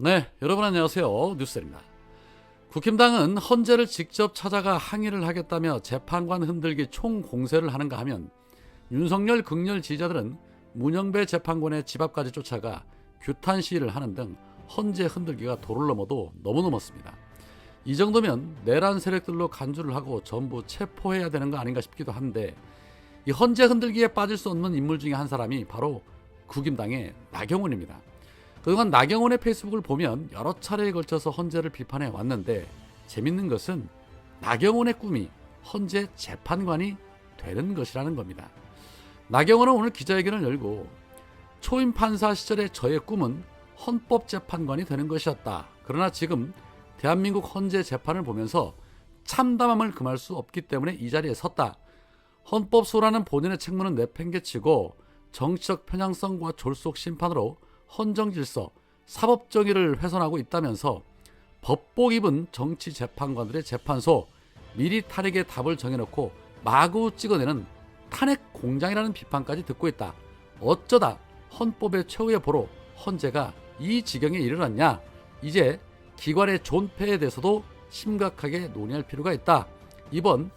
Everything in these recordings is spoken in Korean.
네, 여러분 안녕하세요. 뉴스입니다. 국힘당은 헌재를 직접 찾아가 항의를 하겠다며 재판관 흔들기 총 공세를 하는가 하면 윤석열 극렬 지지자들은 문영배 재판관의 집 앞까지 쫓아가 규탄 시위를 하는 등 헌재 흔들기가 도를 넘어도 너무 넘었습니다. 이 정도면 내란 세력들로 간주를 하고 전부 체포해야 되는 거 아닌가 싶기도 한데 이 헌재 흔들기에 빠질 수 없는 인물 중에 한 사람이 바로 국임당의 나경원입니다. 그동안 나경원의 페이스북을 보면 여러 차례에 걸쳐서 헌재를 비판해 왔는데 재밌는 것은 나경원의 꿈이 헌재 재판관이 되는 것이라는 겁니다. 나경원은 오늘 기자회견을 열고 초임 판사 시절의 저의 꿈은 헌법재판관이 되는 것이었다. 그러나 지금 대한민국 헌재 재판을 보면서 참담함을 금할 수 없기 때문에 이 자리에 섰다. 헌법소라는 본인의 책무는 내팽개치고 정치적 편향성과 졸속 심판으로 헌정 질서, 사법 정의를 훼손하고 있다면서 법복 입은 정치 재판관들의 재판소 미리 탄핵의 답을 정해놓고 마구 찍어내는 탄핵 공장이라는 비판까지 듣고 있다. 어쩌다 헌법의 최후의 보로 헌재가 이 지경에 이르렀냐? 이제 기관의 존폐에 대해서도 심각하게 논의할 필요가 있다. 이번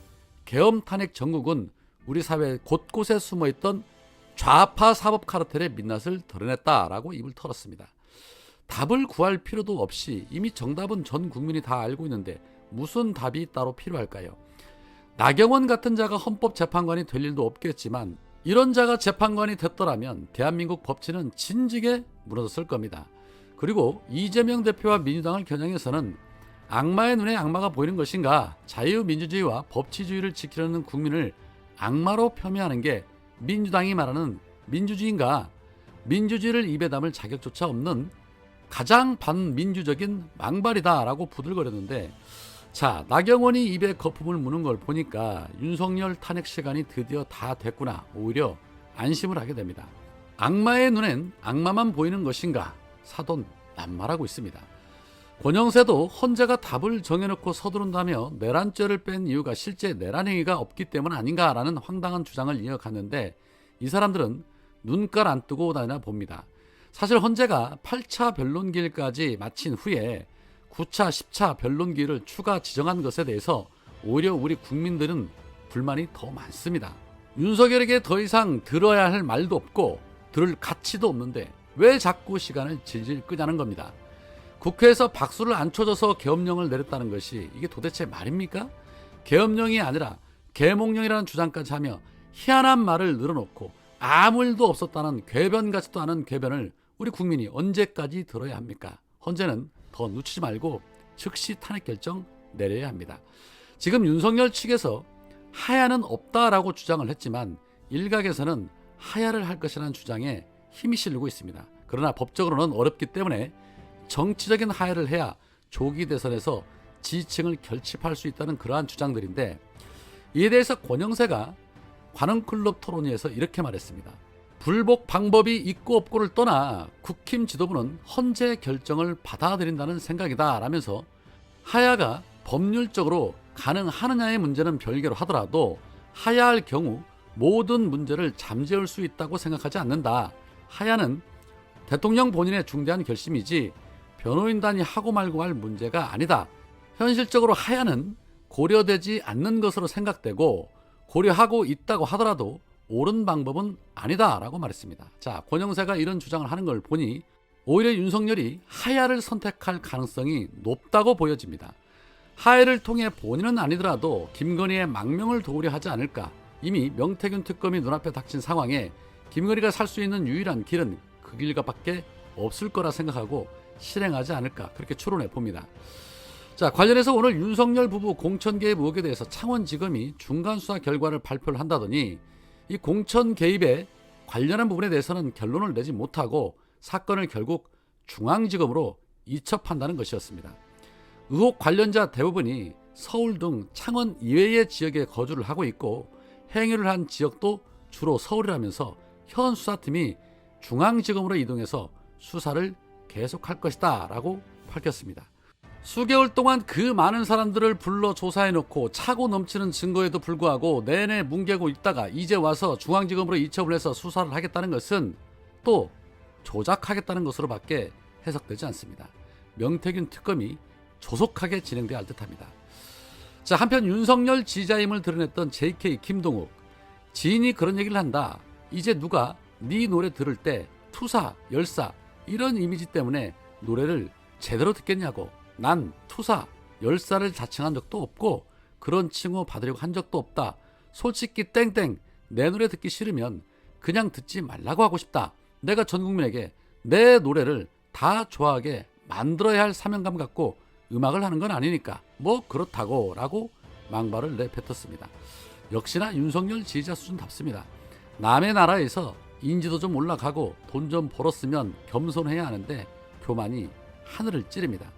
계엄 탄핵 정국은 우리 사회 곳곳에 숨어있던 좌파 사법 카르텔의 민낯을 드러냈다라고 입을 털었습니다. 답을 구할 필요도 없이 이미 정답은 전 국민이 다 알고 있는데 무슨 답이 따로 필요할까요? 나경원 같은 자가 헌법재판관이 될 일도 없겠지만 이런 자가 재판관이 됐더라면 대한민국 법치는 진지게 무너졌을 겁니다. 그리고 이재명 대표와 민주당을 겨냥해서는 악마의 눈에 악마가 보이는 것인가 자유민주주의와 법치주의를 지키려는 국민을 악마로 폄훼하는 게 민주당이 말하는 민주주의인가 민주주의를 입에 담을 자격조차 없는 가장 반민주적인 망발이다라고 부들거렸는데 자 나경원이 입에 거품을 무는 걸 보니까 윤석열 탄핵 시간이 드디어 다 됐구나 오히려 안심을 하게 됩니다. 악마의 눈엔 악마만 보이는 것인가 사돈 난말하고 있습니다. 권영세도 헌재가 답을 정해놓고 서두른다며 내란죄를 뺀 이유가 실제 내란 행위가 없기 때문 아닌가라는 황당한 주장을 이어갔는데 이 사람들은 눈깔 안 뜨고 다니나 봅니다. 사실 헌재가 8차 변론기일까지 마친 후에 9차, 10차 변론기를 추가 지정한 것에 대해서 오히려 우리 국민들은 불만이 더 많습니다. 윤석열에게 더 이상 들어야 할 말도 없고 들을 가치도 없는데 왜 자꾸 시간을 질질 끄냐는 겁니다. 국회에서 박수를 안 쳐줘서 계엄령을 내렸다는 것이 이게 도대체 말입니까? 계엄령이 아니라 계몽령이라는 주장까지 하며 희한한 말을 늘어놓고 아무 일도 없었다는 궤변 같지도 않은 궤변을 우리 국민이 언제까지 들어야 합니까? 헌재는 더 늦추지 말고 즉시 탄핵 결정 내려야 합니다. 지금 윤석열 측에서 하야는 없다라고 주장을 했지만 일각에서는 하야를 할 것이라는 주장에 힘이 실리고 있습니다. 그러나 법적으로는 어렵기 때문에 정치적인 하야를 해야 조기 대선에서 지지층을 결집할 수 있다는 그러한 주장들인데 이에 대해서 권영세가 관훈클럽 토론회에서 이렇게 말했습니다. 불복 방법이 있고 없고를 떠나 국힘 지도부는 헌재 결정을 받아들인다는 생각이다 라면서 하야가 법률적으로 가능하느냐의 문제는 별개로 하더라도 하야할 경우 모든 문제를 잠재울 수 있다고 생각하지 않는다. 하야는 대통령 본인의 중대한 결심이지 변호인단이 하고 말고 할 문제가 아니다. 현실적으로 하야는 고려되지 않는 것으로 생각되고 고려하고 있다고 하더라도 옳은 방법은 아니다라고 말했습니다. 자, 권영세가 이런 주장을 하는 걸 보니 오히려 윤석열이 하야를 선택할 가능성이 높다고 보여집니다. 하야를 통해 본인은 아니더라도 김건희의 망명을 도우려 하지 않을까. 이미 명태균 특검이 눈앞에 닥친 상황에 김건희가 살 수 있는 유일한 길은 그 길가밖에 없을 거라 생각하고 실행하지 않을까 그렇게 추론해 봅니다. 자 관련해서 오늘 윤석열 부부 공천 개입 의혹에 대해서 창원지검이 중간 수사 결과를 발표를 한다더니 이 공천 개입에 관련한 부분에 대해서는 결론을 내지 못하고 사건을 결국 중앙지검으로 이첩한다는 것이었습니다. 의혹 관련자 대부분이 서울 등 창원 이외의 지역에 거주를 하고 있고 행위를 한 지역도 주로 서울이라면서 현 수사팀이 중앙지검으로 이동해서 수사를 계속할 것이다 라고 밝혔습니다. 수개월 동안 그 많은 사람들을 불러 조사해놓고 차고 넘치는 증거에도 불구하고 내내 뭉개고 있다가 이제 와서 중앙지검으로 이첩을 해서 수사를 하겠다는 것은 또 조작하겠다는 것으로 밖에 해석되지 않습니다. 명태균 특검이 조속하게 진행돼야 할 듯합니다. 자 한편 윤석열 지자임을 드러냈던 JK 김동욱 지인이 그런 얘기를 한다. 이제 누가 네 노래 들을 때 투사, 열사 이런 이미지 때문에 노래를 제대로 듣겠냐고. 난 투사, 열사를 자칭한 적도 없고 그런 칭호 받으려고 한 적도 없다. 솔직히 땡땡 내 노래 듣기 싫으면 그냥 듣지 말라고 하고 싶다. 내가 전 국민에게 내 노래를 다 좋아하게 만들어야 할 사명감 갖고 음악을 하는 건 아니니까 뭐 그렇다고 라고 망발을 내뱉었습니다. 역시나 윤석열 지지자 수준답습니다. 남의 나라에서 인지도 좀 올라가고 돈 좀 벌었으면 겸손해야 하는데 교만이 하늘을 찌릅니다.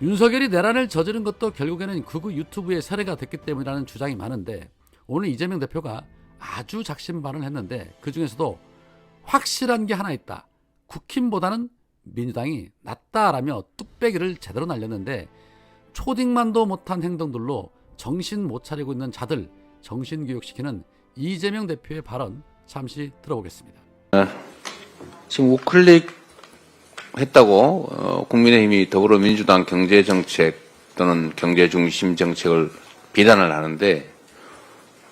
윤석열이 내란을 저지른 것도 결국에는 극우 유튜브의 세례가 됐기 때문이라는 주장이 많은데 오늘 이재명 대표가 아주 작심반을 했는데 그 중에서도 확실한 게 하나 있다. 국힘보다는 민주당이 낫다라며 뚝배기를 제대로 날렸는데 초딩만도 못한 행동들로 정신 못 차리고 있는 자들 정신 교육시키는 이재명 대표의 발언 잠시 들어보겠습니다. 지금 우클릭 했다고 어, 국민의힘이 더불어민주당 경제정책 또는 경제중심 정책을 비난을 하는데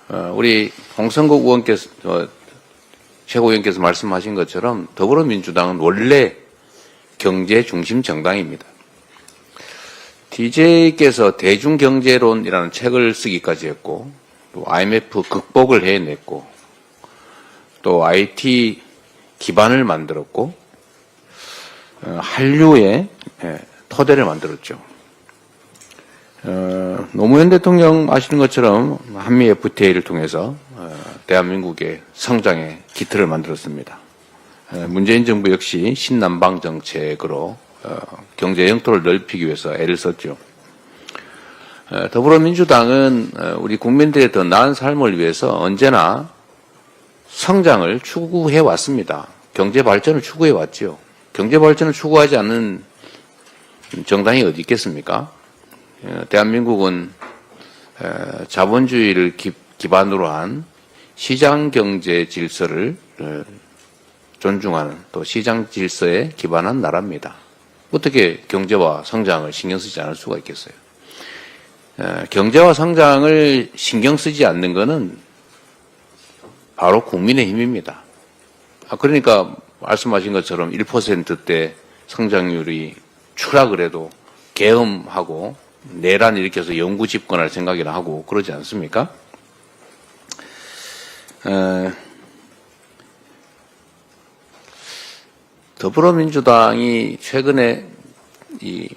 어, 우리 홍성국 의원께서 어, 최고위원께서 말씀하신 것처럼 더불어민주당은 원래 경제중심 정당입니다. DJ께서 대중경제론이라는 책을 쓰기까지 했고 또 IMF 극복을 해냈고 또 IT 기반을 만들었고 어, 한류의 예, 토대를 만들었죠. 어, 노무현 대통령 아시는 것처럼 한미 FTA를 통해서 어, 대한민국의 성장의 기틀을 만들었습니다. 어, 문재인 정부 역시 신남방 정책으로 어, 경제 영토를 넓히기 위해서 애를 썼죠. 어, 더불어민주당은 어, 우리 국민들의 더 나은 삶을 위해서 언제나 성장을 추구해 왔습니다. 경제 발전을 추구해 왔죠. 경제 발전을 추구하지 않는 정당이 어디 있겠습니까? 어, 대한민국은 어, 자본주의를 기, 기반으로 한 시장 경제 질서를 어, 존중하는 또 시장 질서에 기반한 나라입니다. 어떻게 경제와 성장을 신경 쓰지 않을 수가 있겠어요? 어, 경제와 성장을 신경 쓰지 않는 것은 바로 국민의 힘입니다. 아, 그러니까 말씀하신 것처럼 1%대 성장률이 추락을 해도 계엄하고 내란 일으켜서 영구 집권할 생각이나 하고 그러지 않습니까? 에, 더불어민주당이 최근에 이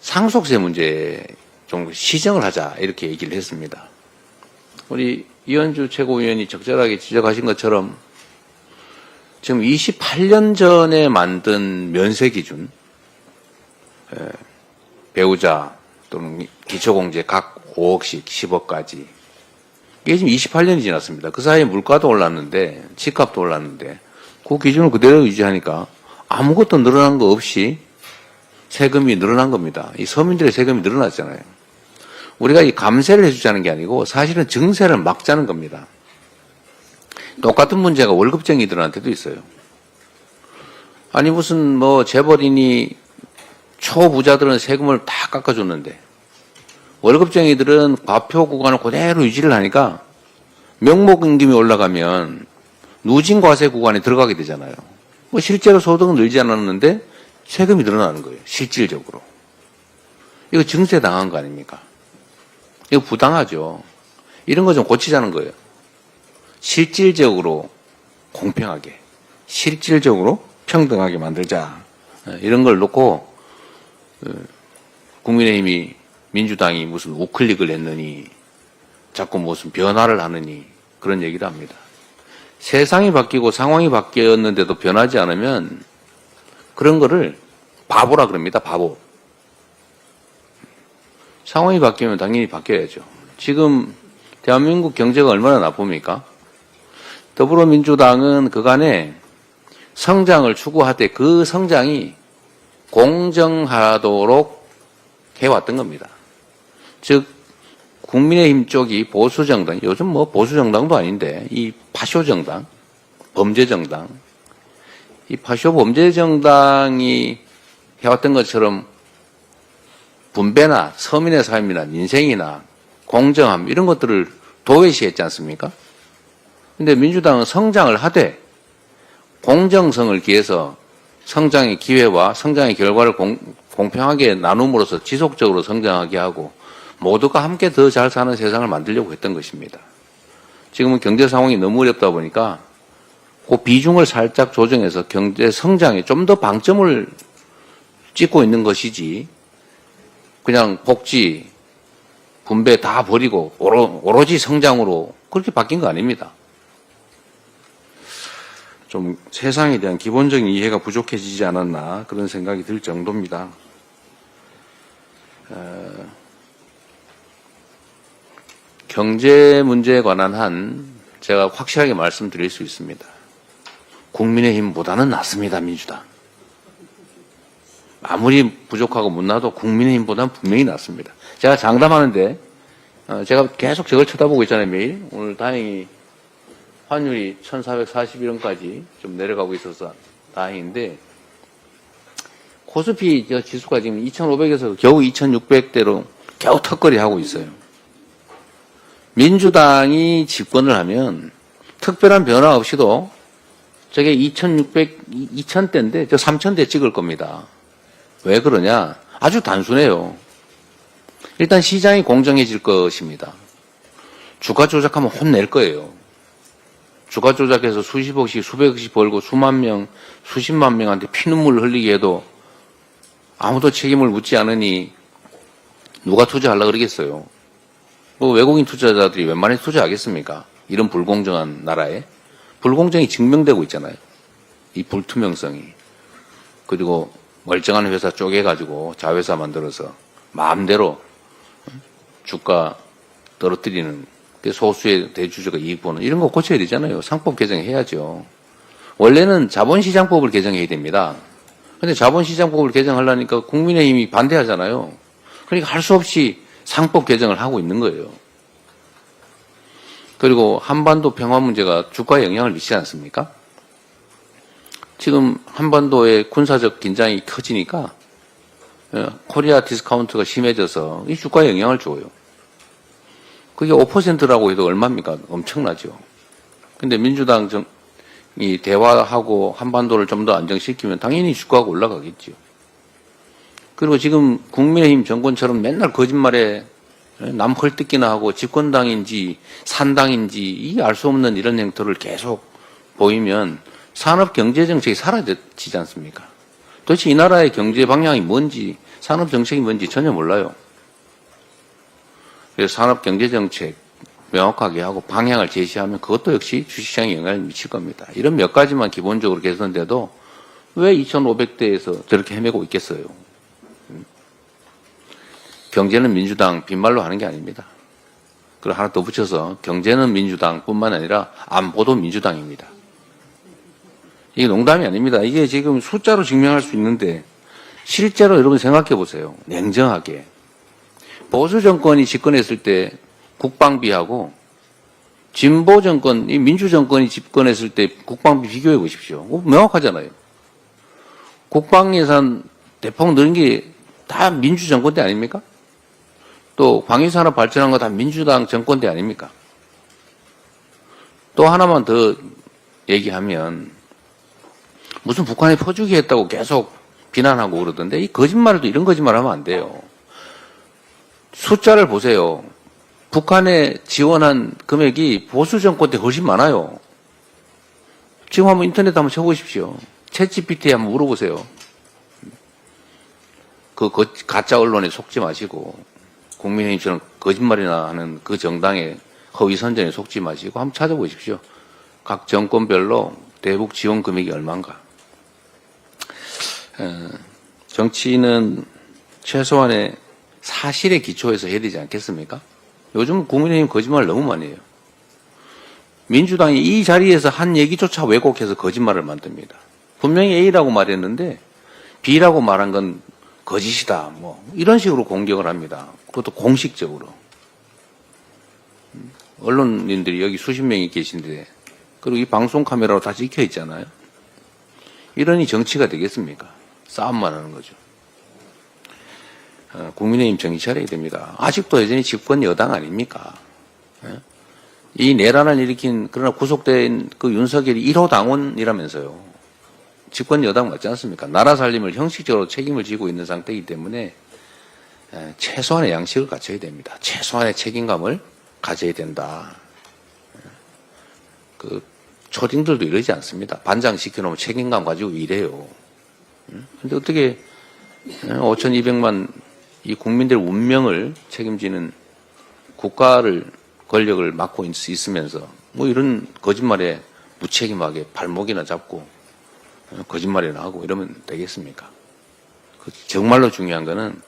상속세 문제 좀 시정을 하자 이렇게 얘기를 했습니다. 우리 이현주 최고위원이 적절하게 지적하신 것처럼 지금 28년 전에 만든 면세 기준, 에, 배우자 또는 기초공제 각 5억씩 10억까지 이게 지금 28년이 지났습니다. 그 사이에 물가도 올랐는데 집값도 올랐는데 그 기준을 그대로 유지하니까 아무것도 늘어난 거 없이 세금이 늘어난 겁니다. 이 서민들의 세금이 늘어났잖아요. 우리가 이 감세를 해주자는 게 아니고 사실은 증세를 막자는 겁니다. 똑같은 문제가 월급쟁이들한테도 있어요. 아니 무슨 뭐 재벌이니 초부자들은 세금을 다 깎아줬는데 월급쟁이들은 과표 구간을 그대로 유지를 하니까 명목임금이 올라가면 누진과세 구간에 들어가게 되잖아요. 뭐 실제로 소득은 늘지 않았는데 세금이 늘어나는 거예요. 실질적으로. 이거 증세 당한 거 아닙니까? 이거 부당하죠. 이런 거 좀 고치자는 거예요. 실질적으로 공평하게, 실질적으로 평등하게 만들자. 어, 이런 걸 놓고 어, 국민의힘이 민주당이 무슨 우클릭을 했느니 자꾸 무슨 변화를 하느니 그런 얘기를 합니다. 세상이 바뀌고 상황이 바뀌었는데도 변하지 않으면 그런 거를 바보라 그럽니다. 바보. 상황이 바뀌면 당연히 바뀌어야죠. 지금 대한민국 경제가 얼마나 나쁩니까? 더불어민주당은 그간에 성장을 추구하되 그 성장이 공정하도록 해왔던 겁니다. 즉 국민의힘 쪽이 보수 정당, 요즘 뭐 보수 정당도 아닌데 이 파쇼 정당, 범죄 정당, 이 파쇼 범죄 정당이 해왔던 것처럼 분배나 서민의 삶이나 민생이나 공정함 이런 것들을 도외시했지 않습니까? 근데 민주당은 성장을 하되 공정성을 기해서 성장의 기회와 성장의 결과를 공, 공평하게 나눔으로써 지속적으로 성장하게 하고 모두가 함께 더 잘 사는 세상을 만들려고 했던 것입니다. 지금은 경제 상황이 너무 어렵다 보니까 그 비중을 살짝 조정해서 경제 성장에 좀 더 방점을 찍고 있는 것이지 그냥 복지, 분배 다 버리고 오로, 오로지 성장으로 그렇게 바뀐 거 아닙니다. 좀 세상에 대한 기본적인 이해가 부족해지지 않았나 그런 생각이 들 정도입니다. 어, 경제 문제에 관한 한 제가 확실하게 말씀드릴 수 있습니다. 국민의힘보다는 낫습니다, 민주당. 아무리 부족하고 못나도 국민의힘보다는 분명히 낫습니다. 제가 장담하는데, 어, 제가 계속 저걸 쳐다보고 있잖아요, 매일. 오늘 다행히 환율이 1441원까지 좀 내려가고 있어서 다행인데, 코스피 저 지수가 지금 2500에서 겨우 2600대로 겨우 턱걸이 하고 있어요. 민주당이 집권을 하면 특별한 변화 없이도 저게 2600, 2000대인데 저 3000대 찍을 겁니다. 왜 그러냐? 아주 단순해요. 일단 시장이 공정해질 것입니다. 주가 조작하면 혼낼 거예요. 주가 조작해서 수십억씩, 수백억씩 벌고 수만 명, 수십만 명한테 피눈물을 흘리게 해도 아무도 책임을 묻지 않으니 누가 투자하려고 그러겠어요. 뭐 외국인 투자자들이 웬만히 투자하겠습니까? 이런 불공정한 나라에. 불공정이 증명되고 있잖아요. 이 불투명성이. 그리고 멀쩡한 회사 쪼개가지고 자회사 만들어서 마음대로 주가 떨어뜨리는 그 소수의 대주주가 이익 보는 이런 거 고쳐야 되잖아요. 상법 개정해야죠. 원래는 자본시장법을 개정해야 됩니다. 근데 자본시장법을 개정하려니까 국민의힘이 반대하잖아요. 그러니까 할 수 없이 상법 개정을 하고 있는 거예요. 그리고 한반도 평화 문제가 주가에 영향을 미치지 않습니까? 지금 한반도의 군사적 긴장이 커지니까 예, 코리아 디스카운트가 심해져서 이 주가에 영향을 줘요. 그게 5%라고 해도 얼마입니까? 엄청나죠. 근데 민주당 정, 이 대화하고 한반도를 좀 더 안정시키면 당연히 주가가 올라가겠죠. 그리고 지금 국민의힘 정권처럼 맨날 거짓말에 남 헐뜯기나 하고 집권당인지 산당인지 이 알 수 없는 이런 행태를 계속 보이면 산업 경제 정책이 사라지지 않습니까? 도대체 이 나라의 경제 방향이 뭔지 산업 정책이 뭔지 전혀 몰라요. 그래서 산업 경제 정책 명확하게 하고 방향을 제시하면 그것도 역시 주식시장에 영향을 미칠 겁니다. 이런 몇 가지만 기본적으로 개선돼도 왜 2,500대에서 저렇게 헤매고 있겠어요? 경제는 민주당 빈말로 하는 게 아닙니다. 그리고 하나 더 붙여서 경제는 민주당뿐만 아니라 안보도 민주당입니다. 이게 농담이 아닙니다. 이게 지금 숫자로 증명할 수 있는데 실제로 여러분 생각해 보세요. 냉정하게. 보수 정권이 집권했을 때 국방비하고 진보 정권, 이 민주 정권이 집권했을 때 국방비 비교해 보십시오. 그거 명확하잖아요. 국방 예산 대폭 늘은 게 다 민주 정권 때 아닙니까? 또 방위산업 발전한 거 다 민주당 정권 때 아닙니까? 또 하나만 더 얘기하면 무슨 북한이 퍼주기 했다고 계속 비난하고 그러던데 이 거짓말도 이런 거짓말 하면 안 돼요. 숫자를 보세요. 북한에 지원한 금액이 보수 정권 때 훨씬 많아요. 지금 한번 인터넷 한번 쳐보십시오. 챗 GPT에 한번 물어보세요. 그 거- 가짜 언론에 속지 마시고 국민의힘처럼 거짓말이나 하는 그 정당의 허위 선전에 속지 마시고 한번 찾아보십시오. 각 정권별로 대북 지원 금액이 얼마인가. 어, 정치는 최소한의 사실에 기초해서 해야 되지 않겠습니까? 요즘 국민의힘 거짓말 너무 많이 해요. 민주당이 이 자리에서 한 얘기조차 왜곡해서 거짓말을 만듭니다. 분명히 A라고 말했는데 B라고 말한 건 거짓이다. 뭐 이런 식으로 공격을 합니다. 그것도 공식적으로. 음, 언론인들이 여기 수십 명이 계신데 그리고 이 방송 카메라로 다 찍혀 있잖아요. 이러니 정치가 되겠습니까? 싸움만 하는 거죠. 어, 국민의힘 정신 차려야 됩니다. 아직도 여전히 집권 여당 아닙니까? 예? 이 내란을 일으킨 그러나 구속된 그 윤석열이 1호 당원이라면서요. 집권 여당 맞지 않습니까? 나라 살림을 형식적으로 책임을 지고 있는 상태이기 때문에 에, 최소한의 양식을 갖춰야 됩니다. 최소한의 책임감을 가져야 된다. 그 초딩들도 이러지 않습니다. 반장 시켜놓으면 책임감 가지고 이래요. 근데 어떻게 5,200만 이 국민들의 운명을 책임지는 국가를 권력을 맡고 있- 있으면서 뭐 이런 거짓말에 무책임하게 발목이나 잡고 어, 거짓말이나 하고 이러면 되겠습니까? 그 정말로 중요한 거는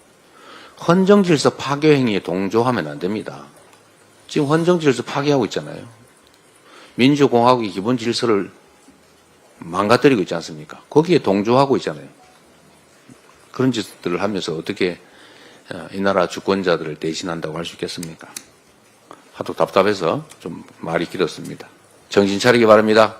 헌정 질서 파괴 행위에 동조하면 안 됩니다. 지금 헌정 질서 파괴하고 있잖아요. 민주공화국의 기본 질서를 망가뜨리고 있지 않습니까? 거기에 동조하고 있잖아요. 그런 짓들을 하면서 어떻게 어, 이 나라 주권자들을 대신한다고 할 수 있겠습니까? 하도 답답해서 좀 말이 길었습니다. 정신 차리기 바랍니다.